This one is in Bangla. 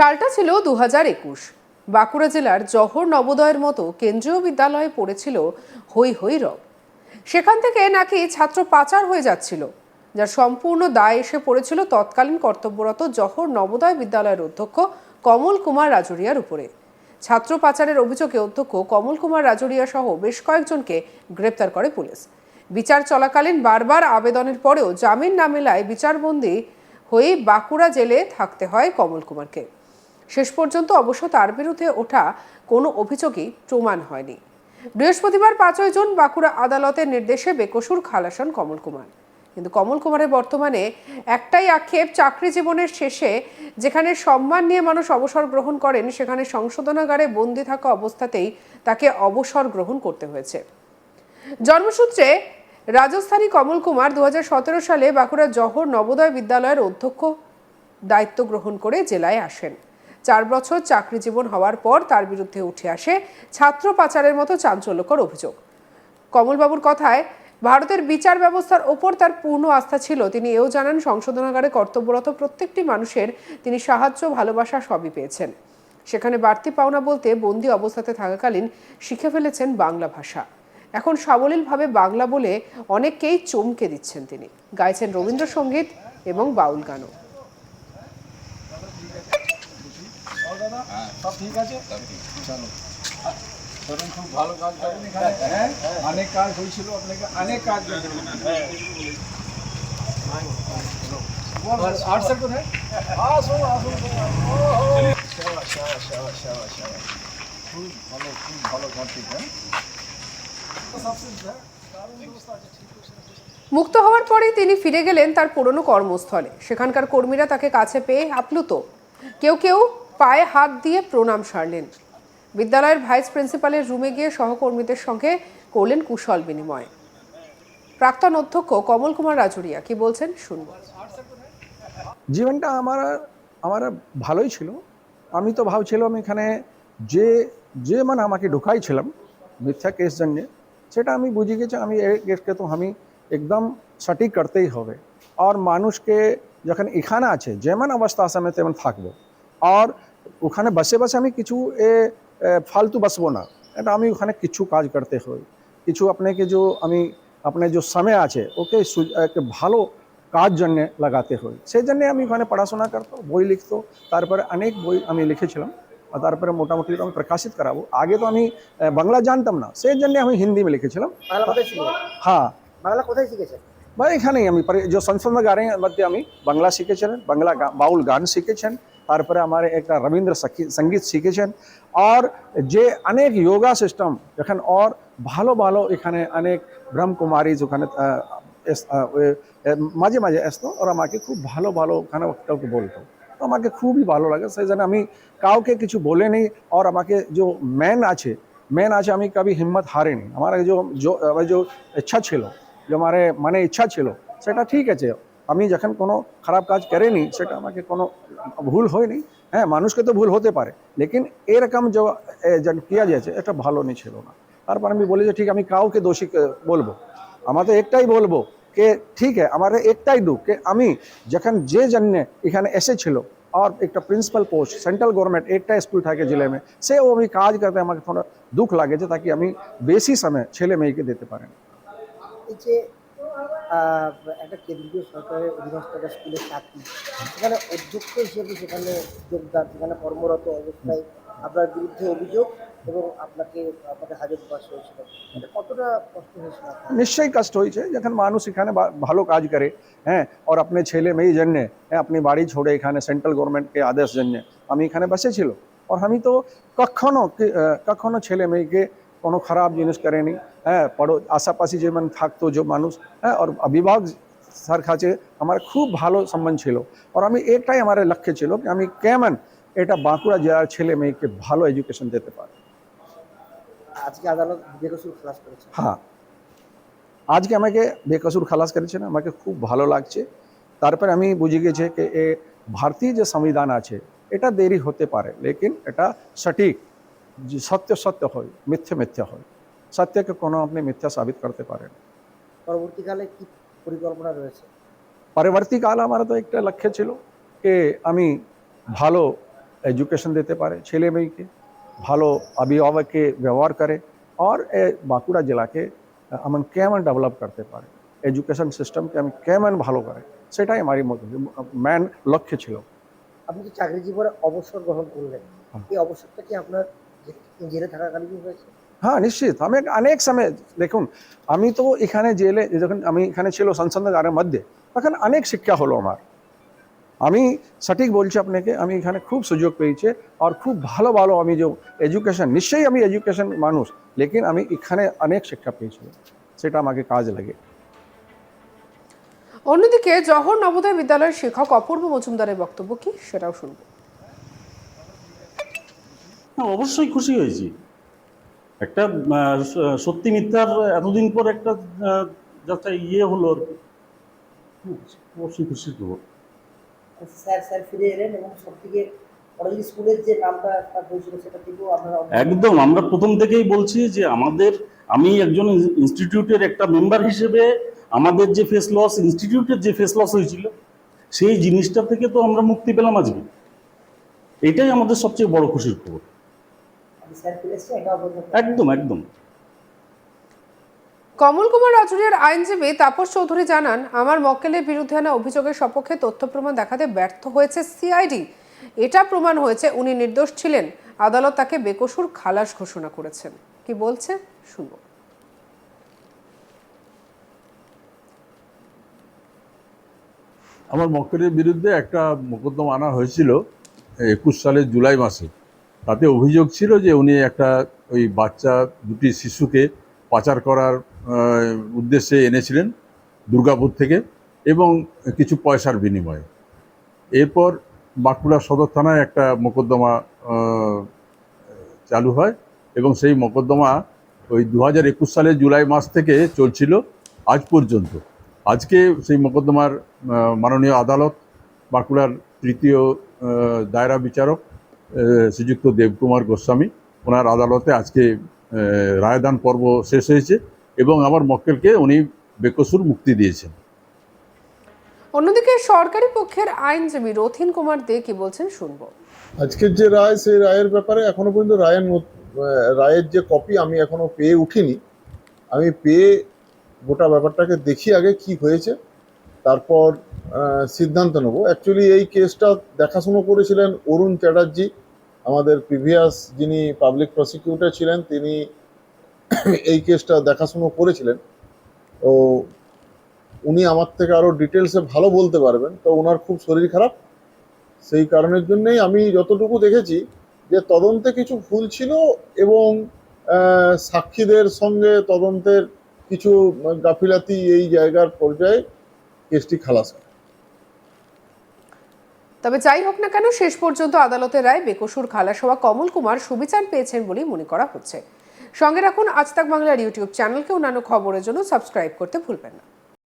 সালটা ছিল দু হাজার একুশ। বাঁকুড়া জেলার জহর নবোদয়ের মতো কেন্দ্রীয় বিদ্যালয়ে পড়েছিল হৈ হৈ রব। সেখান থেকে নাকি ছাত্র পাচার হয়ে যাচ্ছিল, যার সম্পূর্ণ দায় এসে পড়েছিল তৎকালীন কর্তব্যরত জহর নবোদয় বিদ্যালয়ের অধ্যক্ষ কমল কুমার রাজুরিয়ার উপরে। ছাত্র পাচারের অভিযোগে অধ্যক্ষ কমল কুমার রাজুরিয়া সহ বেশ কয়েকজনকে গ্রেপ্তার করে পুলিশ। বিচার চলাকালীন বারবার আবেদনের পরেও জামিন না মেলায় বিচারবন্দি হয়ে বাঁকুড়া জেলে থাকতে হয় কমল কুমারকে। শেষ পর্যন্ত অবশ্য তার বিরুদ্ধে ওঠা কোনো অভিযোগই প্রমাণ হয়নি। বৃহস্পতিবার পাঁচই জুন বাঁকুড়া আদালতের নির্দেশে বেকসুর খালাসন কমল কুমার। কিন্তু কমল কুমারের বর্তমানে একটাই আক্ষেপ চাকরি জীবনের শেষে, যেখানে সম্মান নিয়ে মানুষ অবসর গ্রহণ করেন, সেখানে সংশোধনাগারে বন্দী থাকা অবস্থাতেই তাকে অবসর গ্রহণ করতে হয়েছে। জন্মসূত্রে রাজস্থানী কমল কুমার দু হাজার সতেরো সালে বাঁকুড়া জহর নবোদয় বিদ্যালয়ের অধ্যক্ষ দায়িত্ব গ্রহণ করে জেলায় আসেন। চার বছর চাকরি জীবন হওয়ার পর তার বিরুদ্ধে উঠে আসে ছাত্র পাচারের মতো চাঞ্চল্যকর অভিযোগ। কমলবাবুর কথায়, ভারতের বিচার ব্যবস্থার ওপর তার পূর্ণ আস্থা ছিল। তিনি এও জানান সংশোধনাগারে কর্তব্যরত প্রত্যেকটি মানুষের তিনি সাহায্য, ভালোবাসা সবই পেয়েছেন। সেখানে বাড়তি পাওনা বলতে বন্দি অবস্থাতে থাকাকালীন শিখে ফেলেছেন বাংলা ভাষা। এখন সাবলীলভাবে বাংলা বলে অনেককেই চমকে দিচ্ছেন তিনি। গাইছেন রবীন্দ্রসঙ্গীত এবং বাউল গানও। সব ঠিক আছে? চলো। ধরুন খুব ভালো কাজ করেন এখানে। হ্যাঁ। অনেক কাজ হয়েছিল আপনাকে অনেক কাজ আট স্যার কোথায়? আসুন আসুন। খুব ভালো খুব ভালো হ্যাঁ। মুক্ত হওয়ার পরেই তিনি ফিরে গেলেন তার পুরনো কর্মস্থলে। সেখানকার কর্মীরা তাকে কাছে পেয়ে আপ্লুত। কেউ কেউ পায়ে হাত দিয়ে প্রণাম সারলেন। বিদ্যালয়ের ভাইস প্রিন্সিপালের রুমে গিয়ে সহকর্মীদের সঙ্গে করলেন কুশল বিনিময়। প্রাক্তন অধ্যক্ষ কমল কুমার রাজুরিয়া কি বলছেন শুনব। জীবনটা আমার আমার ভালোই ছিল। আমি তো ভাবছিলাম এখানে যে যে মানে আমাকে ঢুকাইছিলাম মিথ্যা কেস জন্যে, সেটা আমি বুঝে গেছি, আমি কেসকে তো আমি একদম সঠিক করতেই হবে। আর মানুষকে যখন এখানে আছে যেমন অবস্থা আছে, আমি তেমন থাকব। আর ওখানে বসে বসে আমি কিছু এ ফালতু বসবো না। এটা আমি ওখানে কিছু কাজ করতে হয়। কিছু আপনাকে যে আমি আপনার যে সময় আছে ওকে একটা ভালো কাজ জন্যে লাগাতে হয়। সেই জন্যে আমি ওখানে পড়াশোনা করতো বই লিখতো। তারপরে অনেক বই আমি লিখেছিলাম। তারপরে মোটামুটি আমি প্রকাশিত করাবো। আগে তো আমি বাংলা জানতাম না। সেই জন্যে আমি হিন্দি में লিখেছিলাম। হ্যাঁ। বাংলা কোথায় শিখেছেন? বা এখানেই আমি যে সংশোধনাগারের মধ্যে আমি বাংলা শিখেছিলেন বাংলা বাউল গান শিখেছেন। তারপরে আমার একটা রবীন্দ্র সঙ্গী- সংগীত শিখেছেন আর যে অনেক যোগা সিস্টেম এখন আর ভালো ভালো এখানে অনেক ব্রহ্মকুমারী ওখানে আহ, এস- আহ, ওই, আহ, মাঝে মাঝে আসতো আর আমাকে খুব ভালো ভালো ওখানে কাউকে বলতো তো আমাকে খুবই ভালো লাগে সেই জন্য আমি কাউকে কিছু বলে নেই আর আমাকে যে ম্যান আছে ম্যান আছে আমি কবি হিম্মত হারিনি আমার যে जो আমার যে ইচ্ছা ছিল যে আমার মানে ইচ্ছা ছিল সেটা ঠিক আছে আমি যখন কোনো খারাপ কাজ করিনি সেটা আমাকে কোনো ভুল হয়নি হ্যাঁ মানুষকে তো ভুল হতে পারে লেকিন এরকম যে কিয়া যাচ্ছে এটা ভালো নি ছিল না। তারপর আমি বলি যে ঠিক আমি কাউকে দোষী বলব। আমার তো একটাই বলব কে ঠিক আমার একটাই দুঃখ কে আমি যখন যে জন্যে এখানে এসেছিল আর একটা প্রিন্সিপাল পোস্ট সেন্ট্রাল গভর্নমেন্ট একটা স্কুল থাকে জেলে में ও আমি কাজ করতে আমাকে দুঃখ লাগে যে তাকে আমি বেশি সময় ছেলে মেয়েকে দিতে পারেন। যে আহ, একটা কেন্দ্রীয় সরকারের অধীনস্থ একটা স্কুলের চাকরি। সেখানে অধ্যক্ষ হিসেবে সেখানে যোগদান, সেখানে কর্মরত অবস্থায় আপনার বিরুদ্ধে অভিযোগ এবং আপনাকে আপনাকে হাজত বাস হয়েছিল। কতটা কষ্ট হয়েছিল নিশ্চয়ই কষ্ট হয়েছে। যখন মানুষ এখানে ভালো কাজ করে হ্যাঁ আর আপনি ছেলে মেয়ে জন্যে হ্যাঁ আপনি বাড়ি ছোড়ে এখানে সেন্ট্রাল গভর্নমেন্টকে আদেশ জন্যে আমি এখানে বসেছিল। আর আমি তো কখনো কখনো ছেলে মেয়েকে কোনো খারাপ জিনিস করেনি হ্যাঁ পড়ো আশাপাশি যেমন থাকতো যে মানুষ হ্যাঁ আর বিভাগ স্যার কাছে আমার খুব ভালো সম্বন্ধ ছিল। আর আমি এটাই আমার লক্ষ্য ছিল কি আমি কেমন এটা বাঁকুড়া জেলার ছেলে মেয়েকে ভালো এডুকেশন দিতে পারি আজকে আদালত বেকসুর খালাস করেছে। হ্যাঁ। আজকে আমাকে বেকসুর খালাস করেছেন আমাকে খুব ভালো লাগছে। তারপরে আমি বুঝে গেছি যে এ ভারতীয় যে সংবিধান আছে এটা দেরি হতে পারে লেকিন এটা সঠিক। সত্য সত্য হয় মিথ্যে মিথ্যা হয়। সত্যকে কোনো আপনি মিথ্যা সাবিত করতে পারেন। পরবর্তীকালে কি পরিকল্পনা রয়েছে? পরবর্তীকাল আমার তো একটা লক্ষ্য ছিল যে আমি ভালো এডুকেশন দিতে পারে ছেলে মেয়েকে ভালো অভিভাবককে ব্যবহার করে আর এ বাঁকুড়া জেলাকে আমার কেমন ডেভেলপ করতে পারে। এডুকেশন সিস্টেমকে আমি কেমন ভালো করে সেটাই আমার ম্যান লক্ষ্য ছিল। আপনি যে চাকরি জীবনে অবসর গ্রহণ করলেন? হ্যাঁ। এই অবসরটা কি আপনার জেলে থাকাকালীন হয়েছে? হ্যাঁ নিশ্চিত। আমি অনেক সময় দেখুন আমি তো এখানে জেলে যখন আমি এখানে ছিল সংসদগারের মধ্যে তখন অনেক শিক্ষা হলো আমার। আমি সঠিক বলছি আপনাকে আমি এখানে খুব সুযোগ পেয়েছি আর খুব ভালো ভালো আমি যে এডুকেশন নিশ্চয়ই আমি এডুকেশন মানুষ লেকিন আমি এখানে অনেক শিক্ষা পেয়েছি। সেটা আমাকে কাজ লাগে। অন্যদিকে জহর নবোদয় বিদ্যালয়ের শিক্ষক অপূর্ব মজুমদারের বক্তব্য কি? সেটাও শুনব। অবশ্যই খুশি হয়েছি। একটা সত্যি মিথ্যার এতদিন পর একটা যাত্রা ইয়ে হলো আর কি। অবশ্যই খুশি খবর স্যার স্যার ফিরে এলেন এবং সব থেকে স্কুলের যে নামটা হয়েছিল সেটা থেকেও আপনারা একদম আমরা প্রথম থেকেই বলছি যে আমাদের আমি একজন ইনস্টিটিউটের একটা মেম্বার হিসেবে আমাদের যে ফেস লস ইনস্টিটিউটের যে ফেস লস হয়েছিল সেই জিনিসটা থেকে তো আমরা মুক্তি পেলাম আজকে। এটাই আমাদের সবচেয়ে বড় খুশির খবর স্যার ফিরে এসছে এটা অবশ্যই একদম একদম। কমল কুমার রাজুরিয়ার আইনজীবী তাপস চৌধুরী জানান আমার মক্কেলের বিরুদ্ধে আনা অভিযোগের সপক্ষে তথ্য প্রমাণ দেখাতে ব্যর্থ হয়েছে সিআইডি। এটা প্রমাণ হয়েছে উনি নির্দোষ ছিলেন। আদালত তাকে বেকসুর খালাস ঘোষণা করেছেন। কি বলছে? শুনব। আমার মক্কেলের বিরুদ্ধে একটা মোকদ্দমা আনা হয়েছিল একুশ সালের জুলাই মাসে। তাতে অভিযোগ ছিল যে উনি একটা ওই বাচ্চা দুটি শিশুকে পাচার করার উদ্দেশ্যে এনেছিলেন দুর্গাপুর থেকে এবং কিছু পয়সার বিনিময়ে। এরপর বাঁকুড়া সদর থানায় একটা মোকদ্দমা চালু হয় এবং সেই মোকদ্দমা ওই দু হাজার একুশ সালের জুলাই মাস থেকে চলছিল আজ পর্যন্ত। আজকে সেই মোকদ্দমার মাননীয় আদালত বাঁকুড়ার তৃতীয় দায়রা বিচারক শ্রীযুক্ত দেবকুমার গোস্বামী ওনার আদালতে আজকে রায়দান পর্ব শেষ হয়েছে এবং আমার মক্কেলকে উনি বেকসুর মুক্তি দিয়েছেন। অন্যদিকে সরকারি পক্ষের আইনজীবী রথিন কুমার দে কি বলছেন শুনব। আজকের যে রায় সেই রায়ের ব্যাপারে এখনও পর্যন্ত রায়ের রায়ের যে কপি আমি এখনও পেয়ে উঠিনি। আমি পেয়ে গোটা ব্যাপারটাকে দেখি আগে কি হয়েছে তারপর সিদ্ধান্ত নেব। অ্যাকচুয়ালি এই কেসটা দেখাশুনো করেছিলেন অরুণ চ্যাটার্জি আমাদের প্রিভিয়াস যিনি পাবলিক প্রসিকিউটর ছিলেন, তিনি এই কেসটা দেখাশুনো করেছিলেন। তো উনি আমার থেকে আরও ডিটেলসে ভালো বলতে পারবেন। তো ওনার খুব শরীর খারাপ। সেই কারণের জন্যেই আমি যতটুকু দেখেছি যে তদন্তে কিছু ভুল ছিল এবং সাক্ষীদের সঙ্গে তদন্তের কিছু গাফিলাতি এই জায়গার পর্যায়ে কেসটি খালাস হয়। তবে যাই হোক না কেন, শেষ পর্যন্ত আদালতের রায় বেকসুর খালাস হওয়া কমল কুমার সুবিচার পেয়েছেন বলেই মনে করা হচ্ছে। সঙ্গে রাখুন আজ তাক বাংলার ইউটিউব চ্যানেলকে অন্যান্য খবরের জন্য সাবস্ক্রাইব করতে ভুলবেন না।